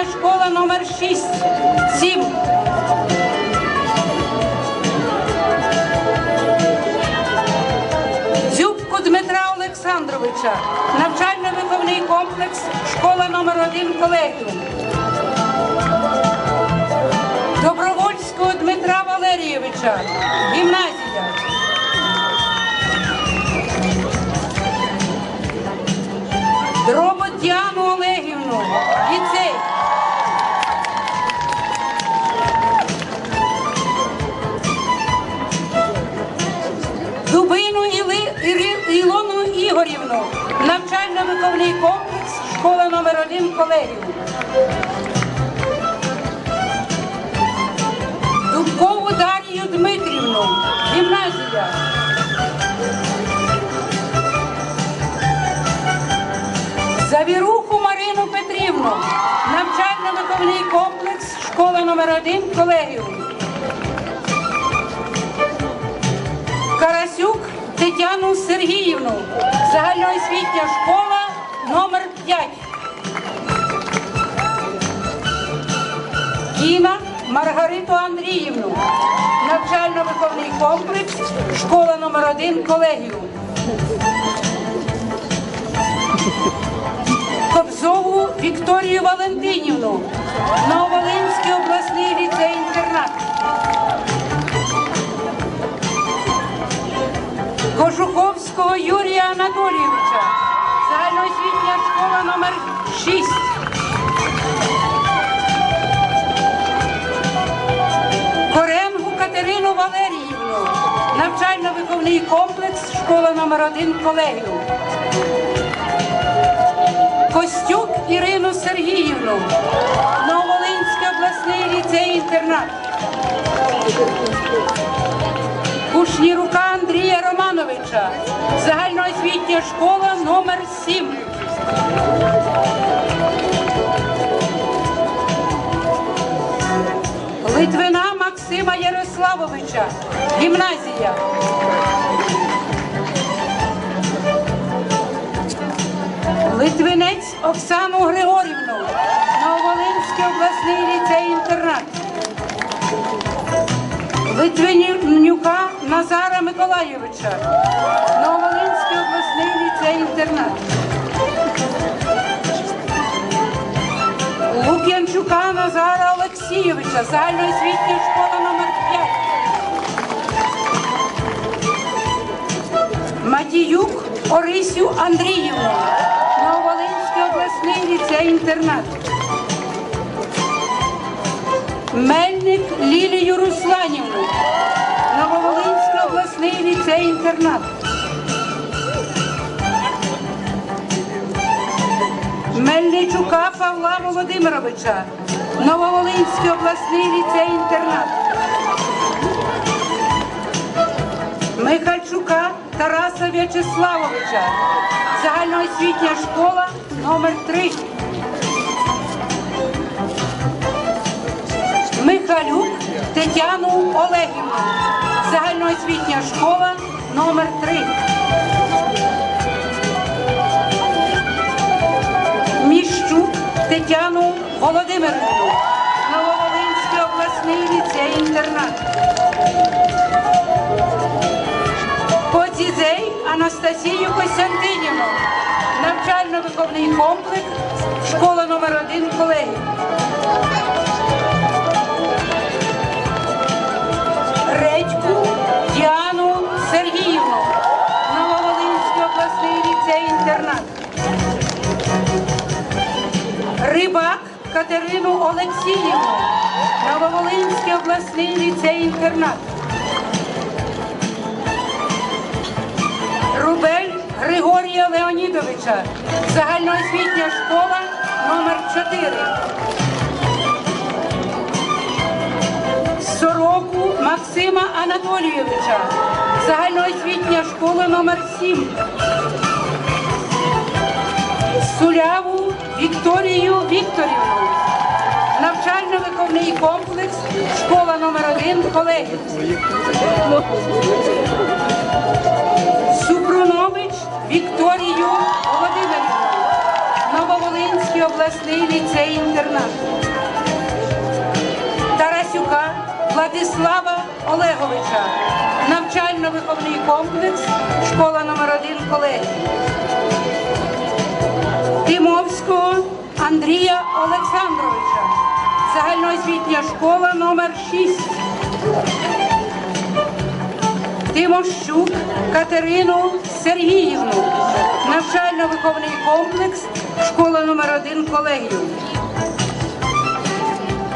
освітня школа номер 6, 7. Дзюбку Дмитра Олександровича, навчально-виховний комплекс, школа номер 1 колегіум. Добровольського Дмитра Валерійовича, гімназія. Ігорівну, навчально-виховний комплекс, школа номер 1 колегіум. Дубкову Дар'ю Дмитрівну, гімназія. Завіруху Марину Петрівну, навчально-виховний комплекс, школа номер 1 колегіум. Карасюк Тетяну Сергіївну, загальноосвітня школа номер 5. Кіна Маргариту Андріївну, навчально-виховний комплекс, школа номер 1 колегіум. Кобзову Вікторію Валентинівну, Нововолинський обласний ліцей-інтернат. Кожуховського Юрія Анатолійовича, загальноосвітня школа номер 6. Коренгу Катерину Валеріївну, навчально-виховний комплекс, школа номер 1 колегіум. Костюк Ірину Сергіївну, Нововолинський обласний ліцей-інтернат. Кушнірука Андрія Романовича, загальноосвітня школа номер 7. Литвина Максима Ярославовича, гімназія. Литвинець Оксану Григорівну, Нововолинський обласний ліцей-інтернат. Литвинюка Назара Миколайовича, Нововолинський обласний ліцей-інтернат. Лук'янчука Назара Олексійовича, загальноосвітня школа номер 5. Матіюк Орисю Андріївну, Нововолинський обласний ліцей-інтернат. Мельник Лілію Русланівну, Нововолинський обласний ліцей-інтернат. Мельничука Павла Володимировича, Нововолинський обласний ліцей-інтернат. Михальчука Тараса В'ячеславовича, загальноосвітня школа номер 3. Михалюк Тетяну Олегівну, загальноосвітня школа номер 3. Міщук Тетяну Володимирівну, Нововолинський обласний ліцей-інтернат. Подзідзей Анастасію Костянтинівну, навчально-виховний комплекс, школа номер 1 колеги. Редьку Діану Сергіївну, Нововолинський обласний ліцей-інтернат. Рибак Катерину Олексіївну, Нововолинський обласний ліцей-інтернат. Рубель Григорія Леонідовича, загальноосвітня школа номер 4. Максима Анатолійовича, загальноосвітня школа номер 7 Суляву Вікторію Вікторівну, навчально-виховний комплекс, школа номер 1 колеги. Супрунович Вікторію Володимирівну, Нововолинський обласний ліцей-інтернат. Тарасюка Владислав. Олеговича, навчально-виховний комплекс, школа номер 1 колегії. Тимовського Андрія Олександровича, загальноосвітня школа номер 6. Тимощук Катерину Сергіївну, навчально-виховний комплекс, школа номер 1 колегію.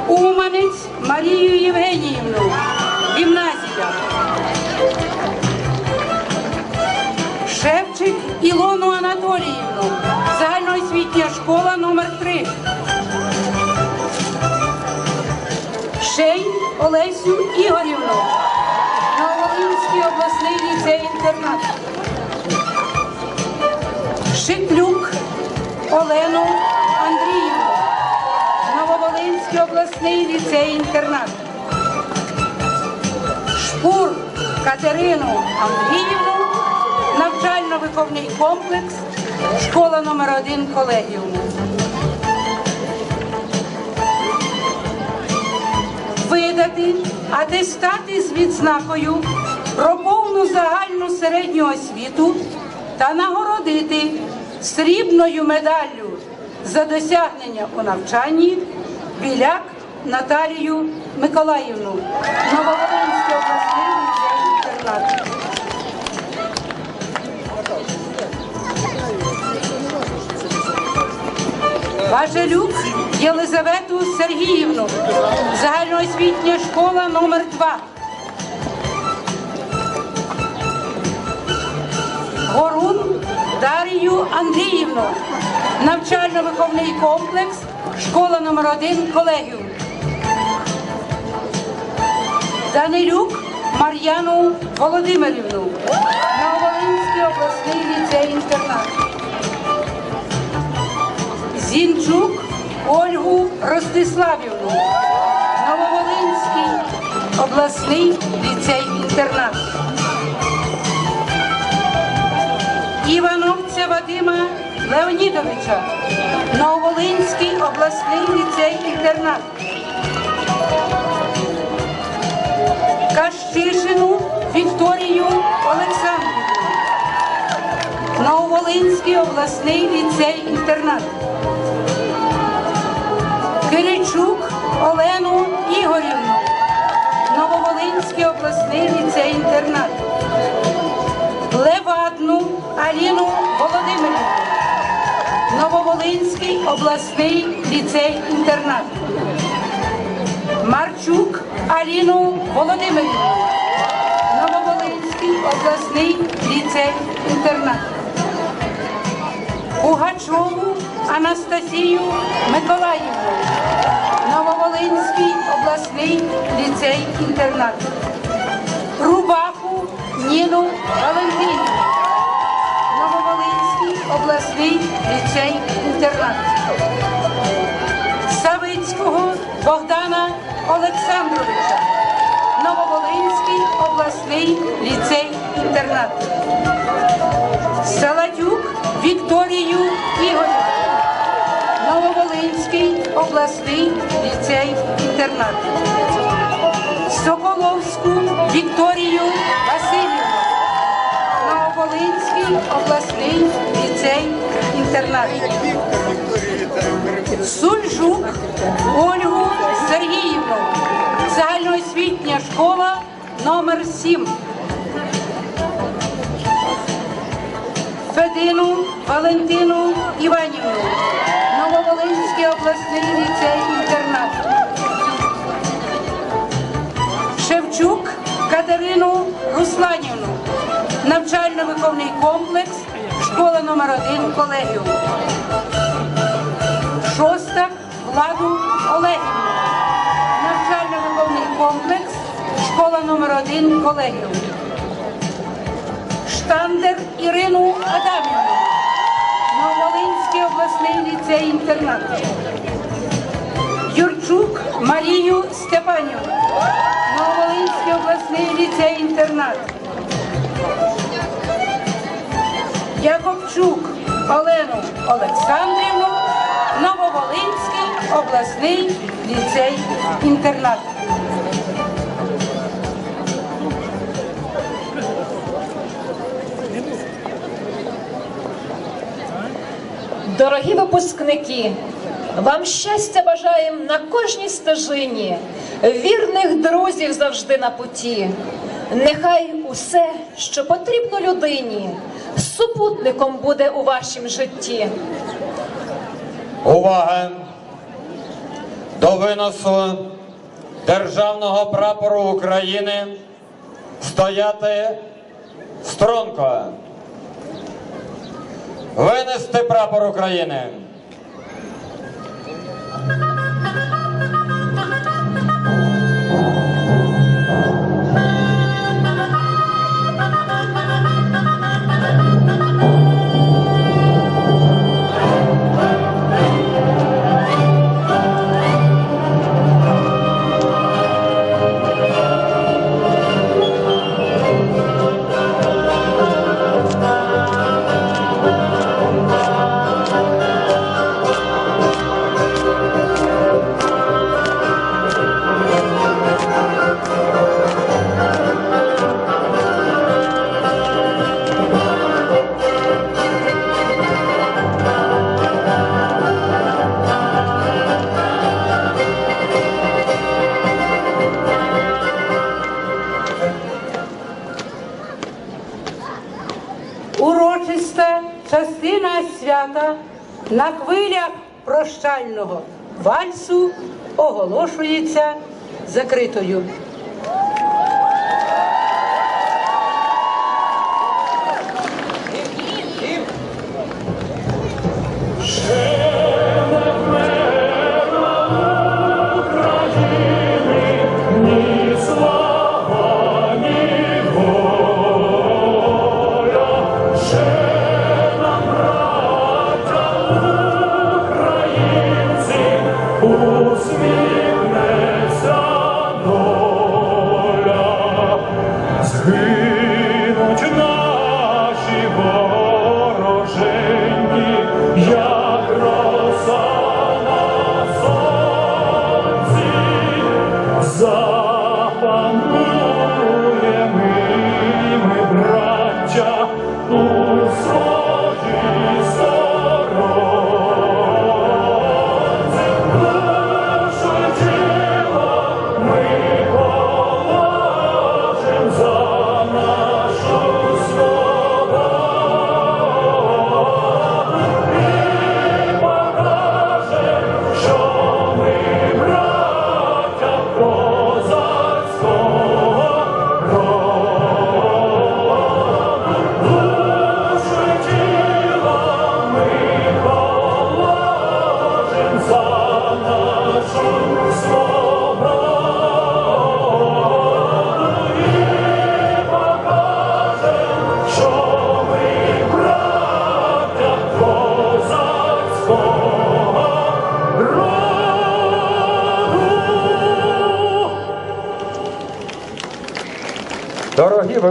Уманець Марію Євгеніївну, гімназія. Шевчик Ілону Анатоліївну, загальноосвітня школа номер 3 Шей Олесю Ігорівну, Новолинський обласний ліцей інтернат. Шиклюк Олену Андріївну, Нововолинський обласний ліцей Катерину Андріївну, навчально-виховний комплекс, школа номер 1 колегіум. Видати атестати з відзнакою про повну загальну середню освіту та нагородити срібною медаллю за досягнення у навчанні біляк Наталію Миколаївну Новогородської області. 15. Важелюк Єлизавету Сергіївну, загальноосвітня школа номер 2 Горун Дарію Андріївну, навчально-виховний комплекс, школа номер 1 колегіум. Данилюк Мар'яну Володимирівну, Нововолинський обласний ліцей інтернат. Зінчук Ольгу Ростиславівну, Нововолинський обласний ліцей-інтернат. Івановця Вадима Леонідовича, Нововолинський обласний ліцей-інтернат. Кащишину Вікторію Олександрівну, Нововолинський обласний ліцей-інтернат. Киричук Олену Ігорівну, Нововолинський обласний ліцей-інтернат. Левадну Аліну Володимирівну, Нововолинський обласний ліцей-інтернат. Марчук Аліну Володимирівну, Нововолинський обласний ліцей-інтернат. Пугачову Анастасію Миколаївну, Нововолинський обласний ліцей-інтернат. Рубаху Ніну Валентинівну, Нововолинський обласний ліцей-інтернат. Савицького Богдана Олександровича, Нововолинський обласний ліцей-інтернат. Саладюк Вікторію Ігорівну, Нововолинський обласний ліцей-інтернат. Соколовську Вікторію Васильівну, Нововолинський обласний ліцей-інтернат. Сульжук загальноосвітня школа номер 7. Федину Валентину Іванівну, Нововолинський обласний ліцей-інтернат. Шевчук Катерину Русланівну, навчально-виховний комплекс, школа номер 1 колегіум. Шостак Владу Олегівну, школа номер 1 колегіум. Штандер Ірину Адамівну, Новолинський обласний ліцей-інтернат. Юрчук Марію Степанівну, Новолинський обласний ліцей-інтернат. Якобчук Олену Олександрівну, Нововолинський обласний ліцей-інтернат. Дорогі випускники, вам щастя бажаєм на кожній стежині, вірних друзів завжди на путі. Нехай усе, що потрібно людині, супутником буде у вашім житті. Увага! До виносу державного прапору України стояти струнко. Винести прапор України. Урочиста частина свята на хвилях прощального вальсу оголошується закритою.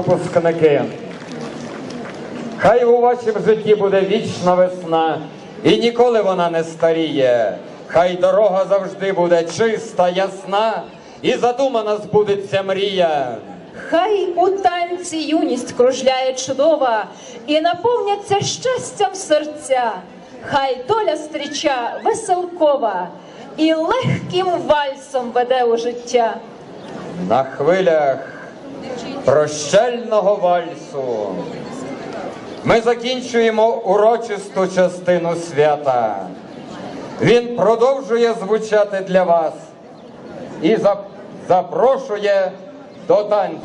Випускники, хай у вашому житті буде вічна весна, і ніколи вона не старіє. Хай дорога завжди буде чиста, ясна, і задумана збудеться мрія. Хай у танці юність кружляє чудова і наповняться щастям серця. Хай доля стріча веселкова і легким вальсом веде у життя. На хвилях прощального вальсу ми закінчуємо урочисту частину свята. Він продовжує звучати для вас і запрошує до танцю.